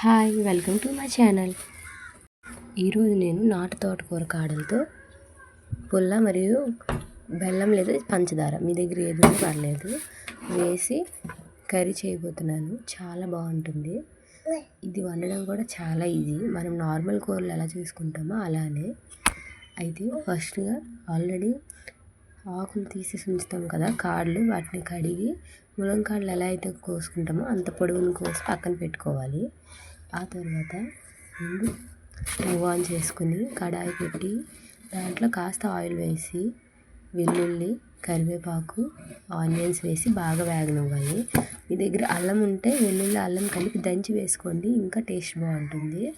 Hi welcome to my channel. ఈరోజు నేను నాటు తోటకూర కాడలతో పుల్ల మరియు బెల్లం లేదా పంచదార మీ దగ్గర ఏదైనా పర్లేదు వేసి కర్రీ చేయబోతున్నాను. చాలా బాగుంటుంది. ఇది వండడం కూడా చాలా ఈజీ. మనం నార్మల్ కూరలు ఎలా చేసుకుంటామో అలానే. అయితే ఫస్ట్గా ఆల్రెడీ ఆకులు తీసేసి ఉంచుతాం కదా కాళ్ళు వాటిని కడిగి ములంకాడలు ఎలా అయితే కోసుకుంటామో అంత పొడవును కోసి పక్కన పెట్టుకోవాలి. ఆ తర్వాత ముందు స్టవ్ ఆన్ చేసుకుని కడాయి పెట్టి దాంట్లో కాస్త ఆయిల్ వేసి వెల్లుల్లి కరివేపాకు ఆనియన్స్ వేసి బాగా వేగనివ్వాలి. మీ దగ్గర అల్లం ఉంటే వెల్లుల్లి అల్లం కలిపి దంచి వేసుకోండి ఇంకా టేస్ట్ బాగుంటుంది.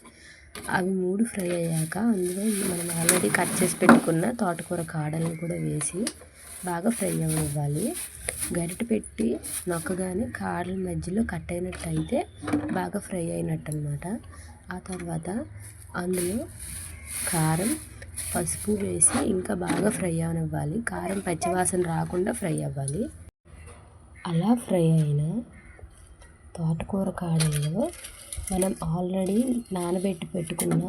అవి మూడు ఫ్రై అయ్యాక అందులో మనం ఆల్రెడీ కట్ చేసి పెట్టుకున్న తోటకూర కాడలను కూడా వేసి బాగా ఫ్రై అవ్వాలి. గరిటె పెట్టి నొక్కగానే కాడల మధ్యలో కట్ అయినట్టయితే బాగా ఫ్రై అయినట్టు అనమాట ఆ తర్వాత అందులో కారం పసుపు వేసి ఇంకా బాగా ఫ్రై అవనివ్వాలి. కారం పచ్చివాసన రాకుండా ఫ్రై అవ్వాలి. అలా ఫ్రై అయిన తోటకూర కాడల్లో మనం ఆల్రెడీ నానబెట్టి పెట్టుకున్న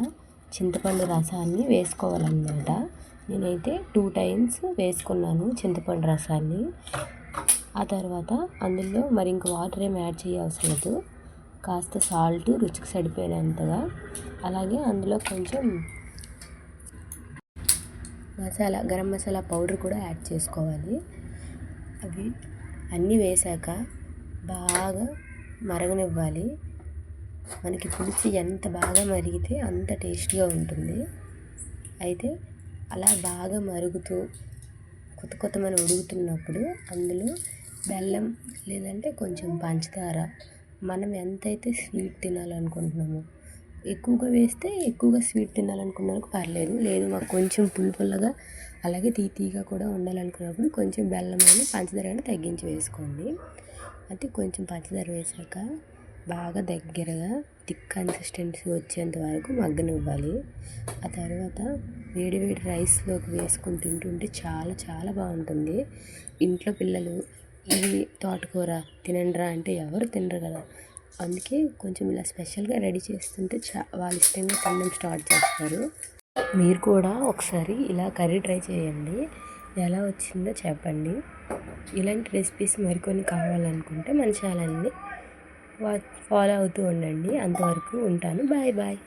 చింతపండు రసాన్ని వేసుకోవాలన్నమాట. నేనైతే టూ టైమ్స్ వేసుకున్నాను చింతపండు రసాన్ని. ఆ తర్వాత అందులో మరి ఇంక వాటర్ ఏమి యాడ్ చేయవసరం లేదు. కాస్త సాల్ట్ రుచికి సరిపోయినంతగా. అలాగే అందులో కొంచెం మసాలా గరం మసాలా పౌడర్ కూడా యాడ్ చేసుకోవాలి. అవి అన్నీ వేశాక బాగా మరగనివ్వాలి. మనకి పులుసు ఎంత బాగా మరిగితే అంత టేస్ట్గా ఉంటుంది. అయితే అలా బాగా మరుగుతూ కొత్త కొత్త మనం ఉడుకుతున్నప్పుడు అందులో బెల్లం లేదంటే కొంచెం పంచదార మనం ఎంతైతే స్వీట్ తినాలనుకుంటున్నామో ఎక్కువగా వేస్తే ఎక్కువగా స్వీట్ తినాలనుకున్నందుకు పర్లేదు. లేదు మాకు కొంచెం పుల్ల పుల్లగా అలాగే తీతీగా కూడా ఉండాలనుకున్నప్పుడు కొంచెం బెల్లం అయినా పంచదార అయినా తగ్గించి వేసుకోండి. అయితే కొంచెం పంచదార వేసాక బాగా దగ్గరగా థిక్ కన్సిస్టెన్సీ వచ్చేంత వరకు మగ్గనివ్వాలి. ఆ తర్వాత వేడి వేడి రైస్లోకి వేసుకొని తింటుంటే చాలా చాలా బాగుంటుంది. ఇంట్లో పిల్లలు ఇది తోటకూర తినండిరా అంటే ఎవరు తినరు కదా. అందుకే కొంచెం ఇలా స్పెషల్గా రెడీ చేస్తుంటే చా వాళ్ళు ఇష్టంగా తినడం స్టార్ట్ చేస్తారు. మీరు కూడా ఒకసారి ఇలా కర్రీ ట్రై చేయండి. ఎలా వచ్చిందో చెప్పండి. ఇలాంటి రెసిపీస్ మరికొన్ని కావాలనుకుంటే మన ఛానల్ని ఫాలో అవుతూ ఉండండి. అంతవరకు ఉంటాను. Bye bye.